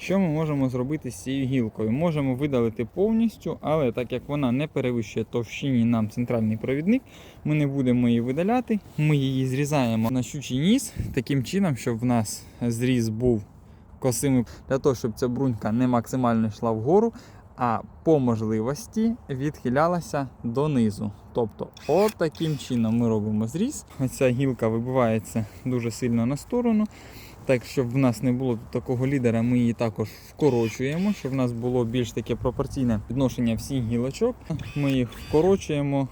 Що ми можемо зробити з цією гілкою? Можемо видалити повністю, але так як вона не перевищує товщині нам центральний провідник, ми не будемо її видаляти. Ми її зрізаємо на щучий ніс таким чином, щоб в нас зріз був косими для того, щоб ця брунька не максимально йшла вгору, а по можливості відхилялася донизу. Тобто, от таким чином ми робимо зріз. Ця гілка вибивається дуже сильно на сторону. Так, щоб в нас не було такого лідера, ми її також вкорочуємо, щоб в нас було більш таке пропорційне відношення всіх гілочок. Ми їх вкорочуємо.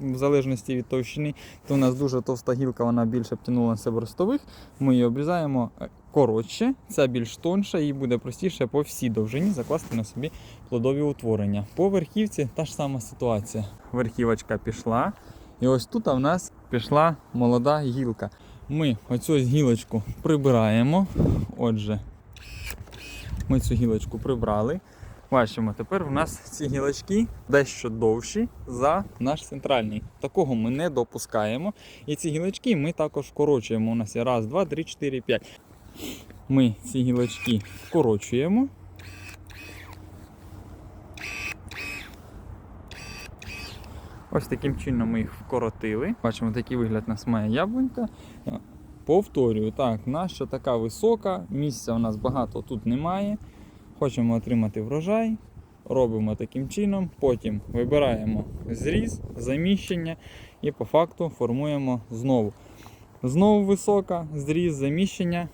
В залежності від товщини, то у нас дуже товста гілка, вона більше обтянула себе ростових. Ми її обрізаємо е, коротше, ця більш тонша, і буде простіше по всій довжині закласти на собі плодові утворення. По верхівці та ж сама ситуація. Верхівочка пішла, і ось тут у нас пішла молода гілка. Ми оцю гілочку прибираємо. Отже, ми цю гілочку прибрали. Бачимо, тепер у нас ці гілочки дещо довші за наш центральний. Такого ми не допускаємо. І ці гілочки ми також вкорочуємо. У нас є раз, два, три, чотири, п'ять. Ми ці гілочки вкорочуємо. Ось таким чином ми їх вкоротили. Бачимо, такий вигляд у нас має яблунька. Повторюю, так, наша така висока, місця у нас багато тут немає. Хочемо отримати врожай, робимо таким чином, потім вибираємо зріз, заміщення і по факту формуємо знову. Знову висока, зріз, заміщення.